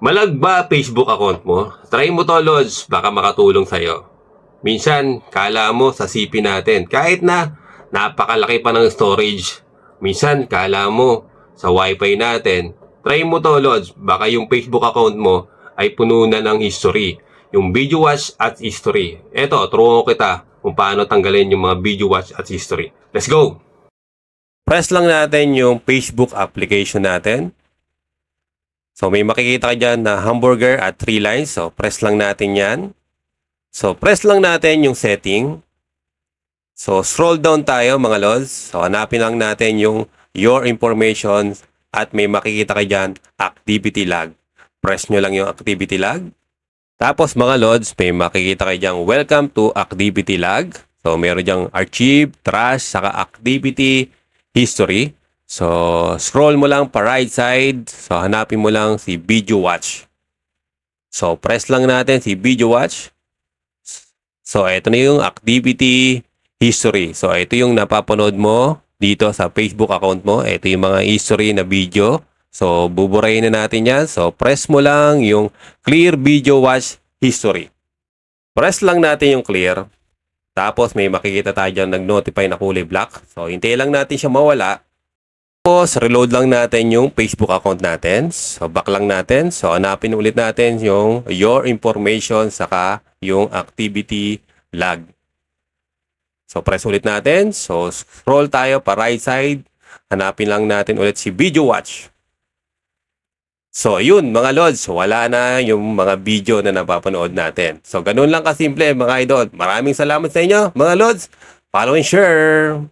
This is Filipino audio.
Malag ba Facebook account mo? Try mo to, Lods. Baka makatulong sa'yo. Minsan, kala mo sa CP natin, kahit na napakalaki pa ng storage. Minsan, kala mo sa wifi natin. Try mo to, Lods. Baka yung Facebook account mo ay puno na ng history. Yung video watch at history. Eto, turuan ko kita kung paano tanggalin yung mga video watch at history. Let's go! Press lang natin yung Facebook application natin. So may makikita ka dyan na hamburger at three lines. So press lang natin yan. So press lang natin yung setting. So scroll down tayo mga lods. So hanapin lang natin yung your information at may makikita ka dyan activity log. Press nyo lang yung activity log. Tapos mga lods, may makikita kayo dyan welcome to activity log. So meron dyan archive, trash, saka activity history. So, scroll mo lang pa right side. So, hanapin mo lang si Video Watch. So, press lang natin si Video Watch. So, ito na yung activity history. So, ito yung napapanood mo dito sa Facebook account mo. Ito yung mga history na video. So, buburayin na natin yan. So, press mo lang yung Clear Video Watch History. Press lang natin yung clear. Tapos may makikita tayo dyan nag-notify na kulay black. So, hintayin lang natin siya mawala. Tapos, reload lang natin yung Facebook account natin. So, back lang natin. So, hanapin ulit natin yung your information saka yung activity log. So, press ulit natin. So, scroll tayo pa right side. Hanapin lang natin ulit si Video Watch. So, yun mga lods, wala na yung mga video na napapanood natin. So, ganun lang kasimple mga idol. Maraming salamat sa inyo mga lods. Follow and share!